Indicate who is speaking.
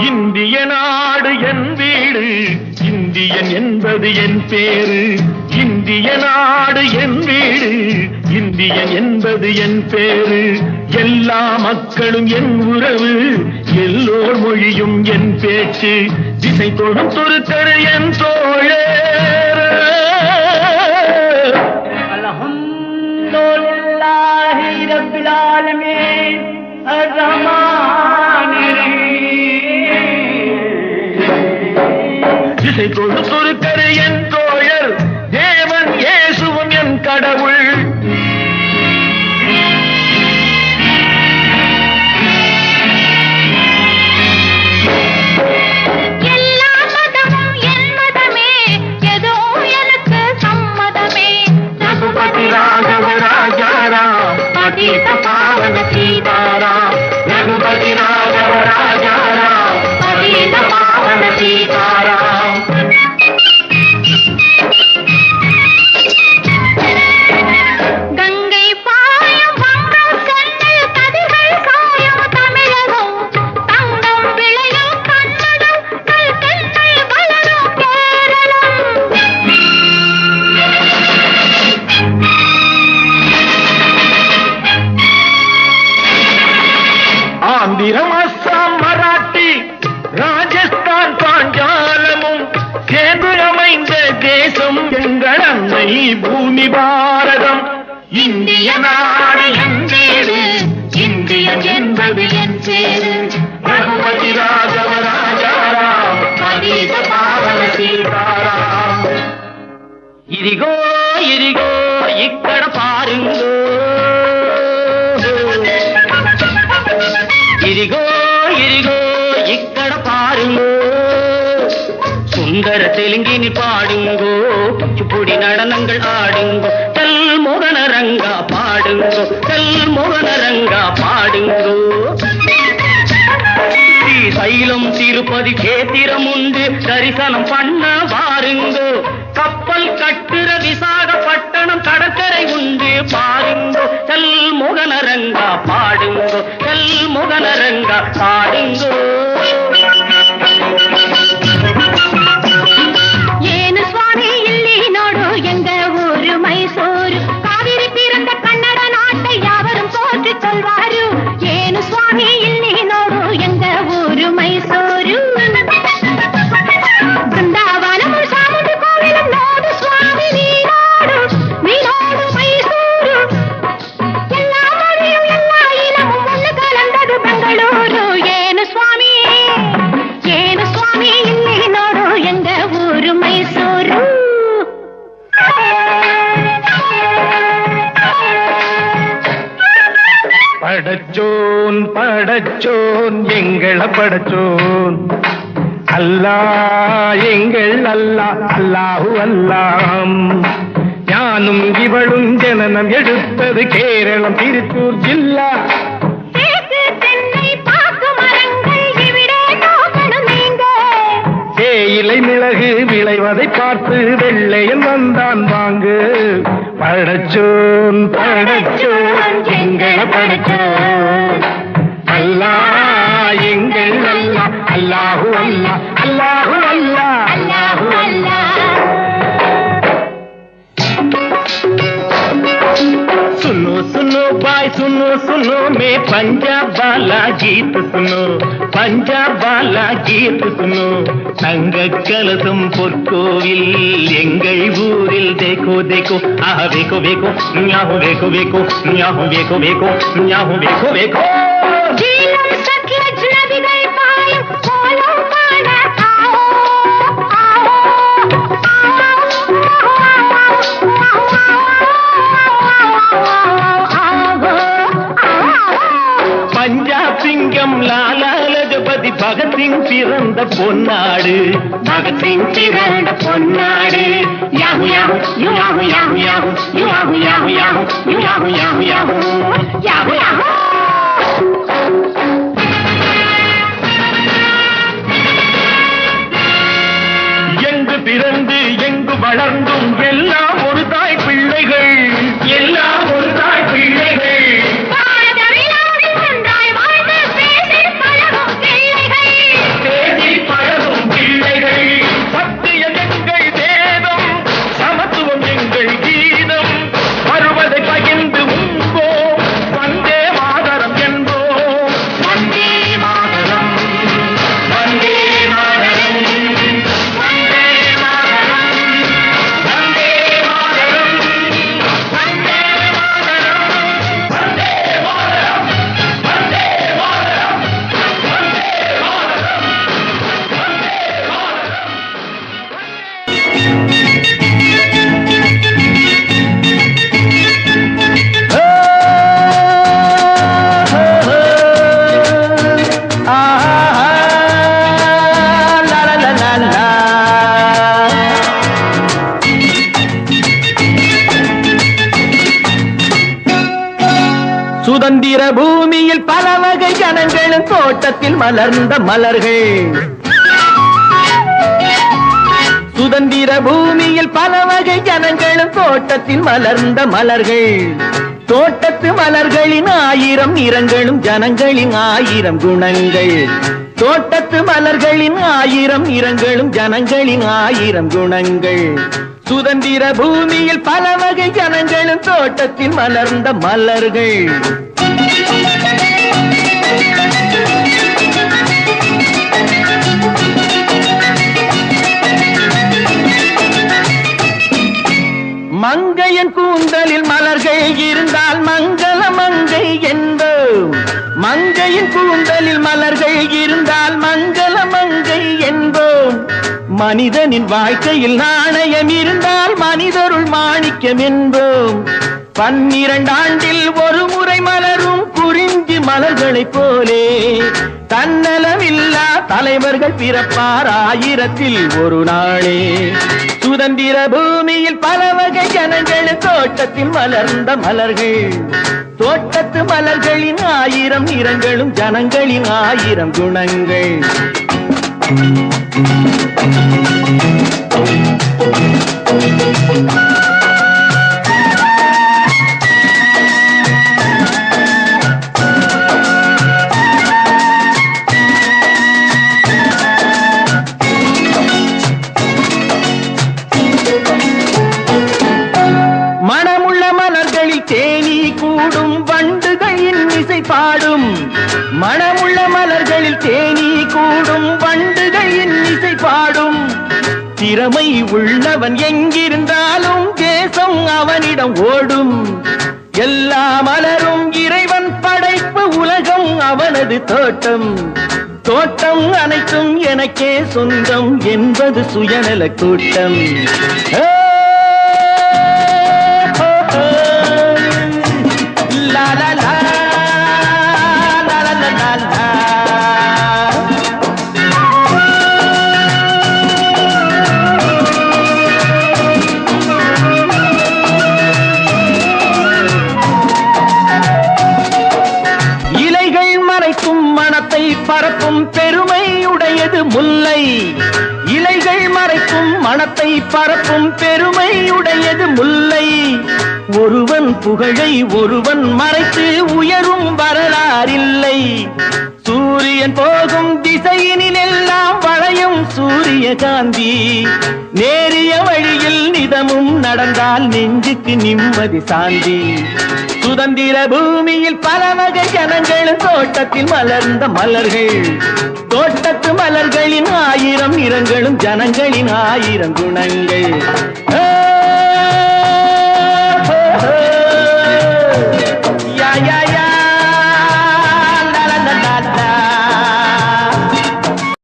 Speaker 1: இந்திய நாடு என் வீடு. இந்தியன் என்பது என் பேரு. இந்திய நாடு என் வீடு. இந்தியன் என்பது என் பேரு. எல்லா மக்களும் என் உறவு. எல்லோர் மொழியும் என் பேச்சு. திசை தொடும் துருக்கரு என் தோழே.
Speaker 2: அல்ஹம்துலில்லாஹி ரப்பில் ரஹீம்
Speaker 1: திசை தொடு துருக்கரு என் தாய் பூமி பாரதம். இந்திய நாடு என்றேடு இந்தியன் என்பது என்றேடு ரகுபதி ராஜவ ராஜாராம் அதீத இதிகோ இதிகோ இக்கட பாருங்கோ. இதிகோ இதிகோ இக்கட சுந்தர தெலுங்கினி பாடுங்கோ குச்சிப்புடி நடனங்கள் ஆடுங்கோ தெல் முகனரங்கா பாடுங்கோ தெல் முகனரங்கா பாடுங்கோ. சைலம் திருப்பதி கேத்திரம் உண்டு தரிசனம் பண்ண பாருங்கோ கப்பல் கட்டுற விசாகப்பட்டணம் கடற்கரை உண்டு பாருங்கோ. செல் முகனரங்கா பாடுங்கோ செல் முகனரங்கா பாடுங்கோ. படச்சோன் படச்சோன் எங்கள படச்சோன். அல்லா எங்கள் அல்லா அல்லாஹு அல்லாம். ஞானும் இவளும் ஜனனம் எடுத்தது கேரளம் திருச்சூர் ஜில்லா. தேயிலை மிளகு விளைவதை பார்த்து வெள்ளையன் வந்தான் வாங்கு. படச்சோன் படச்சோன் எங்கள सुनो सुनो, मैं पंजाब वाला गीत सुनो, पंजाब वाला गीत सुनो। संग कलसम पुरकोविल एंगई देखो देखो
Speaker 3: आ देखो देखो यहाँ देखो देखो यहाँ
Speaker 1: देखो देखो यहाँ देखो देखो। பிறந்த பொன்னாடு. பகத்சிங் பிறந்த பொன்னாடு. யாஹு யாஹு யூ யாஹு யாஹு யாஹு யூ யாஹு யாஹு யாஹு யூ யாஹு யாஹு யாஹு யாஹு யாஹு. எங்கு பிறந்து எங்கு வளர்ந்தும் எல்லாம்
Speaker 3: ஈர பூமியில் பல வகை
Speaker 4: கணங்களும் தோட்டத்தில் மலர்ந்த மலர்கள். சுதந்திர பூமியில் பல வகை ஜனங்களும் தோட்டத்தில் மலர்ந்த மலர்கள். தோட்டத்து மலர்களின் ஆயிரம் நிறங்களும் ஜனங்களின் ஆயிரம் குணங்கள். தோட்டத்து மலர்களின் ஆயிரம் நிறங்களும் ஜனங்களின் ஆயிரம் குணங்கள். சுதந்திர பூமியில் பல வகை ஜனங்களும் தோட்டத்தில் மலர்ந்த மலர்கள். மங்கையன் கூந்தலில் மலர்கள் இருந்தால் மங்கள மங்கை என்போம். மங்கையின் கூந்தலில் மலர்கள் இருந்தால் மங்கள மங்கை என்போம். மனிதனின் வாழ்க்கையில் நாணயம் இருந்தால் மனிதருள் மாணிக்கம் என்போம். பன்னிரண்டாண்டில் ஒரு முறை மலரும் குறிஞ்சி மலர்களைப் போலே. தன்னலமில்லா தலைவர்கள் பிறப்பார் ஆயிரத்தில் ஒரு நாளே. சுதந்திர பூமியில் பல வகை ஜனங்கள் தோட்டத்தில் மலர்ந்த மலர்கள். தோட்டத்து மலர்களின் ஆயிரம் நிறங்களும் ஜனங்களின் ஆயிரம் குணங்கள். Thank you. திறமை உள்ளவன் எங்கிருந்தாலும் தேசம் அவனிடம் ஓடும். எல்லா மலரும் இறைவன் படைப்பு உலகம் அவனது தோட்டம். தோட்டம் அனைத்தும் எனக்கே சொந்தம் என்பது சுயநல கூட்டம். முல்லை. இலைகள் மறைக்கும் மனத்தை பரப்பும் பெருமையுடையது முல்லை. ஒருவன் புகழை ஒருவன் மறைத்து உயரும் வரலாறில்லை. சூரியன் போகும் திசையினில் வளையும் சூரிய காந்தி. நேரிய வழியில் நிதமும் நடந்தால் நெஞ்சுக்கு நிம்மதி சாந்தி. சுதந்திர பூமியில் பல வகை ஜனங்களும் தோட்டத்தில் மலர்ந்த மலர்கள் தோட்டத்து மலர்களின் ஆயிரம் நிறங்களும் ஜனங்களின் ஆயிரம் குணங்கள் ஏ!